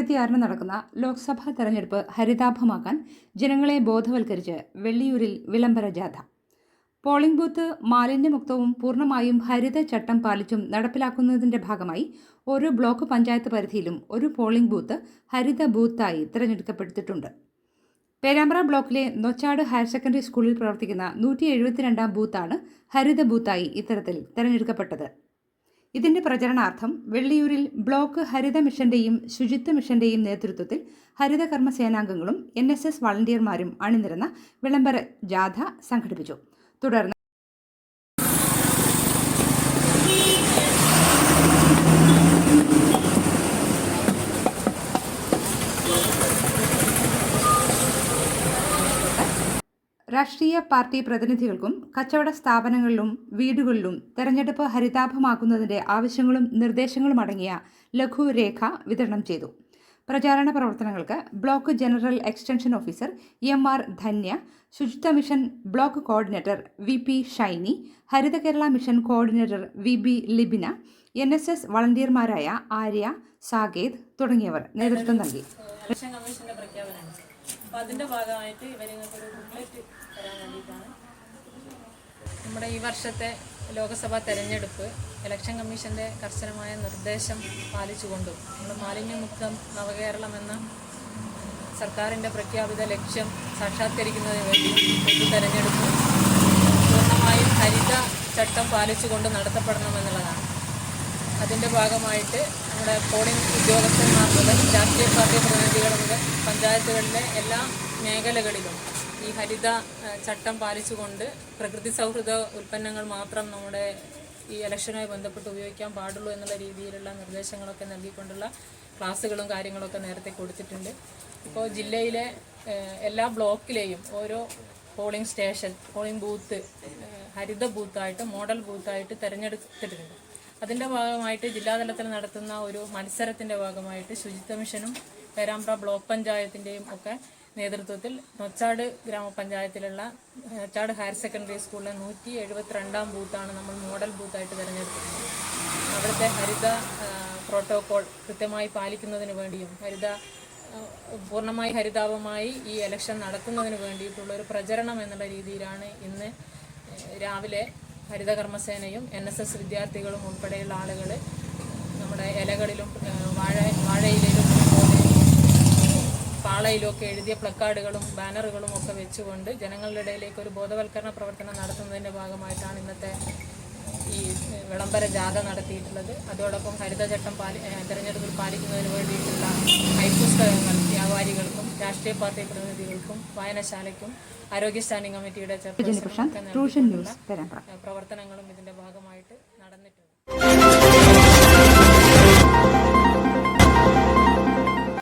ഇരുപത്തിയാറിന് നടക്കുന്ന ലോക്സഭാ തെരഞ്ഞെടുപ്പ് ഹരിതാഭമാക്കാൻ ജനങ്ങളെ ബോധവൽക്കരിച്ച് വെള്ളിയൂരിൽ വിളംബര ജാഥ. പോളിംഗ് ബൂത്ത് മാലിന്യമുക്തവും പൂർണമായും ഹരിത ചട്ടം പാലിച്ചും നടപ്പിലാക്കുന്നതിന്റെ ഭാഗമായി ഓരോ ബ്ലോക്ക് പഞ്ചായത്ത് പരിധിയിലും ഒരു പോളിംഗ് ബൂത്ത് ഹരിത ബൂത്തായി തിരഞ്ഞെടുക്കപ്പെട്ടിട്ടുണ്ട് പേരാമ്പ്ര ബ്ലോക്കിലെ നൊച്ചാട് ഹയർ സെക്കൻഡറി സ്കൂളിൽ പ്രവർത്തിക്കുന്ന നൂറ്റി എഴുപത്തിരണ്ടാം ബൂത്താണ് ഹരിത ബൂത്തായി ഇത്തരത്തിൽ തെരഞ്ഞെടുക്കപ്പെട്ടത്. ഇതിന്റെ പ്രചരണാർത്ഥം വെള്ളിയൂരിൽ ബ്ലോക്ക് ഹരിത മിഷന്റെയും ശുചിത്വ മിഷന്റെയും നേതൃത്വത്തിൽ ഹരിത കർമ്മ സേനാംഗങ്ങളും എൻ എസ് എസ് വളണ്ടിയർമാരും അണിനിരന്ന വിളംബര ജാഥ സംഘടിപ്പിച്ചു. തുടർന്ന് രാഷ്ട്രീയ പാർട്ടി പ്രതിനിധികൾക്കും കച്ചവട സ്ഥാപനങ്ങളിലും വീടുകളിലും തെരഞ്ഞെടുപ്പ് ഹരിതാഭമാക്കുന്നതിന്റെ ആവശ്യങ്ങളും നിർദ്ദേശങ്ങളും അടങ്ങിയ ലഘുരേഖ വിതരണം ചെയ്തു. പ്രചാരണ പ്രവർത്തനങ്ങൾക്ക് block general extension officer M R Dhanya ശുചിത്വ mission block coordinator V P Shainy Haritha Kerala mission coordinator V B Libina N S S വളണ്ടിയർമാരായ Arya Saketh തുടങ്ങിയവർ നേതൃത്വം നൽകി. നമ്മുടെ ഈ വർഷത്തെ ലോക്സഭാ തെരഞ്ഞെടുപ്പ് ഇലക്ഷൻ കമ്മീഷന്റെ കർശനമായ നിർദ്ദേശം പാലിച്ചുകൊണ്ടും നമ്മുടെ മാലിന്യമുക്തം നവകേരളം എന്ന സർക്കാരിന്റെ പ്രഖ്യാപിത ലക്ഷ്യം സാക്ഷാത്കരിക്കുന്നതിന് വേണ്ടി തെരഞ്ഞെടുപ്പ് പൂർണമായും ഹരിത ചട്ടം പാലിച്ചുകൊണ്ട് നടത്തപ്പെടണമെന്നുള്ളതാണ് അതിന്റെ ഭാഗമായിട്ട് നമ്മുടെ പോളിംഗ് ഉദ്യോഗസ്ഥന്മാർ മുതൽ രാഷ്ട്രീയ പാർട്ടി പ്രതിനിധികൾ മുതൽ പഞ്ചായത്തുകളിലെ എല്ലാ മേഖലകളിലും ഈ ഹരിത ചട്ടം പാലിച്ചുകൊണ്ട് പ്രകൃതി സൗഹൃദ ഉൽപ്പന്നങ്ങൾ മാത്രം നമ്മുടെ ഈ ഇലക്ഷനുമായി ബന്ധപ്പെട്ട് ഉപയോഗിക്കാൻ പാടുള്ളൂ എന്നുള്ള രീതിയിലുള്ള നിർദ്ദേശങ്ങളൊക്കെ നൽകിക്കൊണ്ടുള്ള ക്ലാസ്സുകളും കാര്യങ്ങളൊക്കെ നേരത്തെ കൊടുത്തിട്ടുണ്ട്. ഇപ്പോൾ ജില്ലയിലെ എല്ലാ ബ്ലോക്കിലെയും ഓരോ പോളിംഗ് സ്റ്റേഷൻ പോളിംഗ് ബൂത്ത് ഹരിത ബൂത്തായിട്ട് മോഡൽ ബൂത്തായിട്ട് തിരഞ്ഞെടുത്തിട്ടുണ്ട്. അതിന്റെ ഭാഗമായിട്ട് ജില്ലാതലത്തിൽ നടത്തുന്ന ഒരു മത്സരത്തിന്റെ ഭാഗമായിട്ട് ശുചിത്വ മിഷനും പേരാമ്പ്ര ബ്ലോക്ക് പഞ്ചായത്തിന്റെയും ഒക്കെ നേതൃത്വത്തിൽ നൊച്ചാട് ഗ്രാമപഞ്ചായത്തിലുള്ള നൊച്ചാട് ഹയർ സെക്കൻഡറി സ്കൂളിലെ നൂറ്റി എഴുപത്തിരണ്ടാം ബൂത്താണ് നമ്മൾ മോഡൽ ബൂത്തായിട്ട് തിരഞ്ഞെടുത്തിട്ടുള്ളത്. അവിടുത്തെ ഹരിത പ്രോട്ടോകോൾ കൃത്യമായി പാലിക്കുന്നതിന് വേണ്ടിയും ഹരിത പൂർണമായി ഹരിതാപമായി ഈ ഇലക്ഷൻ നടത്തുന്നതിന് വേണ്ടിയിട്ടുള്ള ഒരു പ്രചരണം എന്നുള്ള രീതിയിലാണ് ഇന്ന് രാവിലെ ഹരിത കർമ്മസേനയും എൻ എസ് എസ് വിദ്യാർത്ഥികളും ഉൾപ്പെടെയുള്ള ആളുകൾ നമ്മുടെ ഇലകളിലും വാഴ വാഴയിലും അതുപോലെ പാളയിലും ഒക്കെ എഴുതിയ പ്ലക്കാർഡുകളും ബാനറുകളും ഒക്കെ വെച്ചുകൊണ്ട് ജനങ്ങളുടെ ഇടയിലേക്ക് ഒരു ബോധവൽക്കരണ പ്രവർത്തനം നടത്തുന്നതിന്റെ ഭാഗമായിട്ടാണ് ഇന്നത്തെ ഈ വിളംബര ജാഥ നടത്തിയിട്ടുള്ളത്. അതോടൊപ്പം ഹരിതചട്ടം പാലി തെരഞ്ഞെടുപ്പിൽ പാലിക്കുന്നതിന് വേണ്ടിയിട്ടുള്ള കൈപ്പുസ്തകങ്ങൾ വ്യാപാരികൾക്കും രാഷ്ട്രീയ പാർട്ടി പ്രതിനിധികൾക്കും വായനശാലയ്ക്കും ആരോഗ്യ സ്റ്റാൻഡിംഗ് കമ്മിറ്റിയുടെ പ്രവർത്തനങ്ങളും ഇതിന്റെ നടന്നിട്ടുണ്ട്